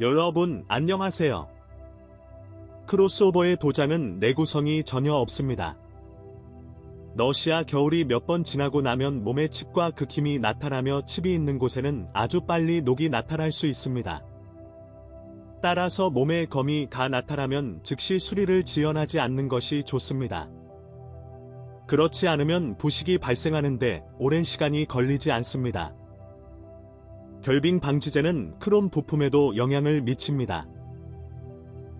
여러분 안녕하세요. 크로스오버의 도장은 내구성이 전혀 없습니다. 러시아 겨울이 몇 번 지나고 나면 몸에 칩과 극힘이 나타나며 칩이 있는 곳에는 아주 빨리 녹이 나타날 수 있습니다. 따라서 몸에 검이 가 나타나면 즉시 수리를 지연하지 않는 것이 좋습니다. 그렇지 않으면 부식이 발생하는데 오랜 시간이 걸리지 않습니다. 결빙 방지제는 크롬 부품에도 영향을 미칩니다.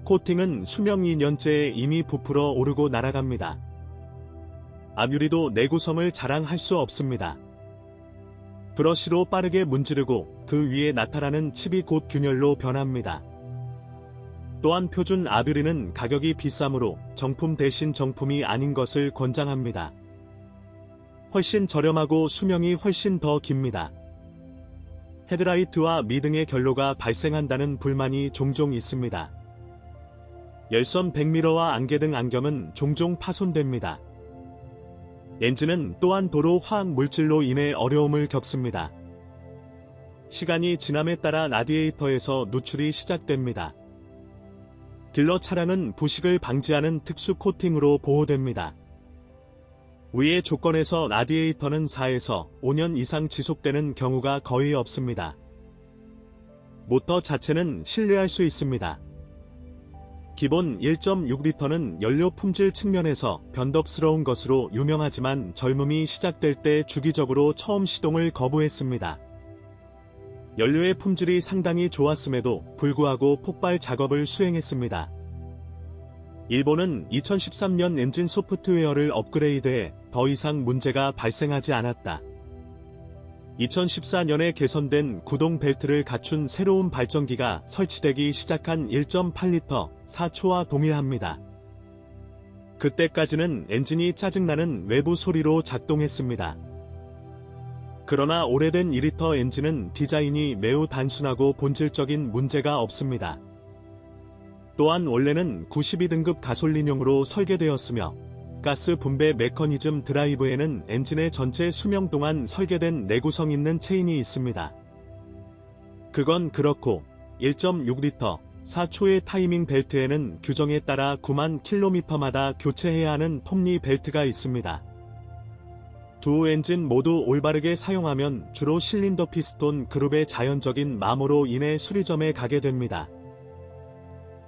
코팅은 수명 2년째에 이미 부풀어 오르고 날아갑니다. 암유리도 내구성을 자랑할 수 없습니다. 브러쉬로 빠르게 문지르고 그 위에 나타나는 칩이 곧 균열로 변합니다. 또한 표준 아뷰리는 가격이 비싸므로 정품 대신 정품이 아닌 것을 권장합니다. 훨씬 저렴하고 수명이 훨씬 더 깁니다. 헤드라이트와 미등의 결로가 발생한다는 불만이 종종 있습니다. 열선 백미러와 안개 등 안경은 종종 파손됩니다. 엔진은 또한 도로 화학 물질로 인해 어려움을 겪습니다. 시간이 지남에 따라 라디에이터에서 누출이 시작됩니다. 딜러 차량은 부식을 방지하는 특수 코팅으로 보호됩니다. 위의 조건에서 라디에이터는 4에서 5년 이상 지속되는 경우가 거의 없습니다. 모터 자체는 신뢰할 수 있습니다. 기본 1.6리터는 연료 품질 측면에서 변덕스러운 것으로 유명하지만 젊음이 시작될 때 주기적으로 처음 시동을 거부했습니다. 연료의 품질이 상당히 좋았음에도 불구하고 폭발 작업을 수행했습니다. 일본은 2013년 엔진 소프트웨어를 업그레이드해 더 이상 문제가 발생하지 않았다. 2014년에 개선된 구동 벨트를 갖춘 새로운 발전기가 설치되기 시작한 1.8리터 4초와 동일합니다. 그때까지는 엔진이 짜증나는 외부 소리로 작동했습니다. 그러나 오래된 2리터 엔진은 디자인이 매우 단순하고 본질적인 문제가 없습니다. 또한 원래는 92등급 가솔린용으로 설계되었으며 가스 분배 메커니즘 드라이브에는 엔진의 전체 수명 동안 설계된 내구성 있는 체인이 있습니다. 그건 그렇고 1.6리터 4초의 타이밍 벨트에는 규정에 따라 9만 킬로미터마다 교체해야 하는 톱니 벨트가 있습니다. 두 엔진 모두 올바르게 사용하면 주로 실린더 피스톤 그룹의 자연적인 마모로 인해 수리점에 가게 됩니다.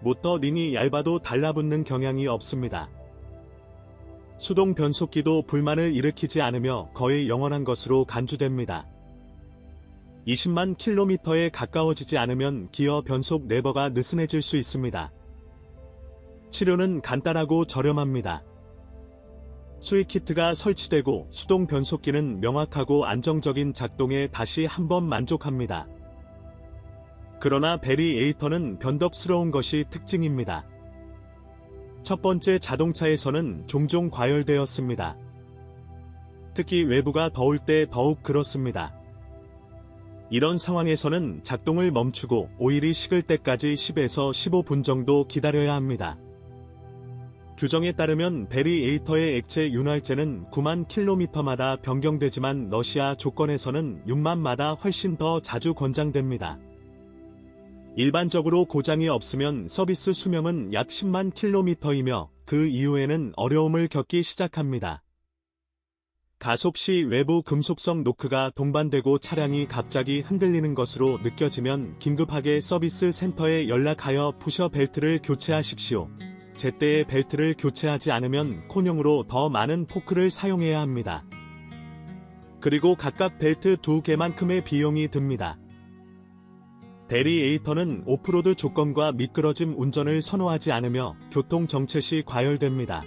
모터 링이 얇아도 달라붙는 경향이 없습니다. 수동 변속기도 불만을 일으키지 않으며 거의 영원한 것으로 간주됩니다. 20만 킬로미터에 가까워지지 않으면 기어 변속 레버가 느슨해질 수 있습니다. 치료는 간단하고 저렴합니다. 수익 키트가 설치되고 수동 변속기는 명확하고 안정적인 작동에 다시 한 번 만족합니다. 그러나 베리에이터는 변덕스러운 것이 특징입니다. 첫 번째 자동차에서는 종종 과열되었습니다. 특히 외부가 더울 때 더욱 그렇습니다. 이런 상황에서는 작동을 멈추고 오일이 식을 때까지 10에서 15분 정도 기다려야 합니다. 규정에 따르면 베리에이터의 액체 윤활제는 9만 킬로미터마다 변경되지만 러시아 조건에서는 6만마다 훨씬 더 자주 권장됩니다. 일반적으로 고장이 없으면 서비스 수명은 약 10만 킬로미터이며 그 이후에는 어려움을 겪기 시작합니다. 가속 시 외부 금속성 노크가 동반되고 차량이 갑자기 흔들리는 것으로 느껴지면 긴급하게 서비스 센터에 연락하여 푸셔 벨트를 교체하십시오. 제때에 벨트를 교체하지 않으면 콘용으로 더 많은 포크를 사용해야 합니다. 그리고 각각 벨트 두 개만큼의 비용이 듭니다. 베리에이터는 오프로드 조건과 미끄러짐 운전을 선호하지 않으며 교통 정체 시 과열됩니다.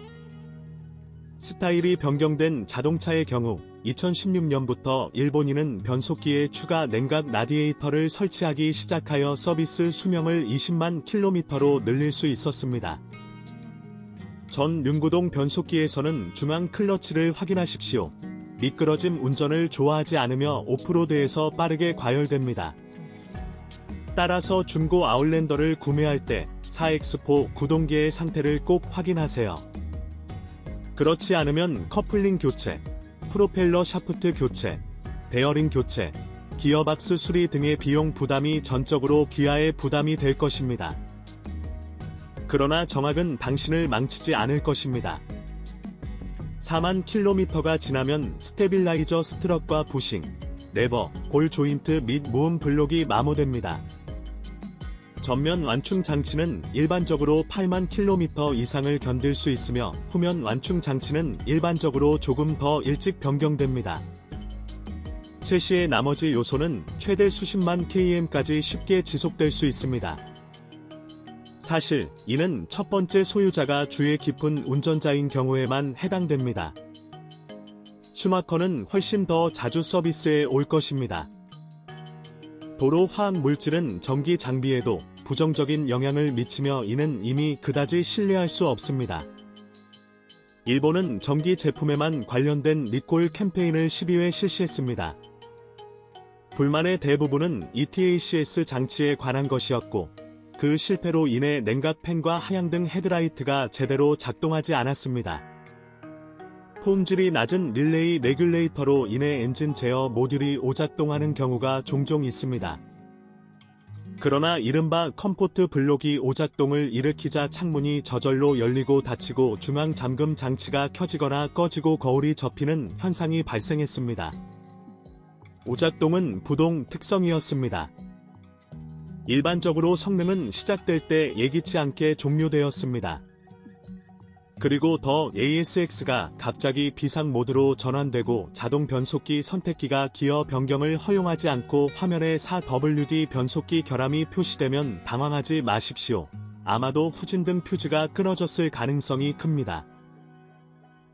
스타일이 변경된 자동차의 경우 2016년부터 일본인은 변속기에 추가 냉각 라디에이터를 설치하기 시작하여 서비스 수명을 20만 킬로미터로 늘릴 수 있었습니다. 전 윤구동 변속기에서는 중앙 클러치를 확인하십시오. 미끄러짐 운전을 좋아하지 않으며 오프로드에서 빠르게 과열됩니다. 따라서 중고 아울랜더를 구매할 때 4X4 구동계의 상태를 꼭 확인하세요. 그렇지 않으면 커플링 교체, 프로펠러 샤프트 교체, 베어링 교체, 기어박스 수리 등의 비용 부담이 전적으로 기아의 부담이 될 것입니다. 그러나 정확은 당신을 망치지 않을 것입니다. 4만 킬로미터가 지나면 스테빌라이저 스트럭과 부싱, 레버, 볼 조인트 및 모음 블록이 마모됩니다. 전면 완충 장치는 일반적으로 8만 킬로미터 이상을 견딜 수 있으며 후면 완충 장치는 일반적으로 조금 더 일찍 변경됩니다. 셰시의 나머지 요소는 최대 수십만 km까지 쉽게 지속될 수 있습니다. 사실 이는 첫 번째 소유자가 주의 깊은 운전자인 경우에만 해당됩니다. 슈마커는 훨씬 더 자주 서비스에 올 것입니다. 도로 화학 물질은 전기 장비에도 부정적인 영향을 미치며 이는 이미 그다지 신뢰할 수 없습니다. 일본은 전기 제품에만 관련된 리콜 캠페인을 12회 실시했습니다. 불만의 대부분은 ETACS 장치에 관한 것이었고, 그 실패로 인해 냉각 팬과 하향 등 헤드라이트가 제대로 작동하지 않았습니다. 폼질이 낮은 릴레이 레귤레이터로 인해 엔진 제어 모듈이 오작동하는 경우가 종종 있습니다. 그러나 이른바 컴포트 블록이 오작동을 일으키자 창문이 저절로 열리고 닫히고 중앙 잠금 장치가 켜지거나 꺼지고 거울이 접히는 현상이 발생했습니다. 오작동은 부동 특성이었습니다. 일반적으로 성능은 시작될 때 예기치 않게 종료되었습니다. 그리고 더 ASX가 갑자기 비상 모드로 전환되고 자동 변속기 선택기가 기어 변경을 허용하지 않고 화면에 4WD 변속기 결함이 표시되면 당황하지 마십시오. 아마도 후진 등 퓨즈가 끊어졌을 가능성이 큽니다.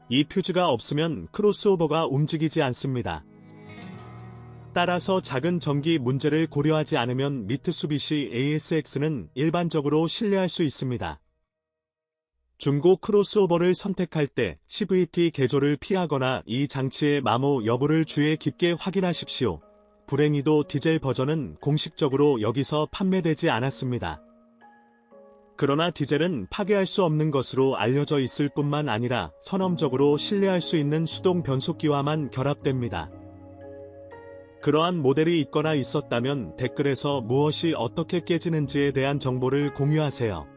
이 퓨즈가 없으면 크로스오버가 움직이지 않습니다. 따라서 작은 전기 문제를 고려하지 않으면 미트수비시 ASX는 일반적으로 신뢰할 수 있습니다. 중고 크로스오버를 선택할 때 CVT 개조를 피하거나 이 장치의 마모 여부를 주의 깊게 확인하십시오. 불행히도 디젤 버전은 공식적으로 여기서 판매되지 않았습니다. 그러나 디젤은 파괴할 수 없는 것으로 알려져 있을 뿐만 아니라 선험적으로 신뢰할 수 있는 수동 변속기와만 결합됩니다. 그러한 모델이 있거나 있었다면 댓글에서 무엇이 어떻게 깨지는지에 대한 정보를 공유하세요.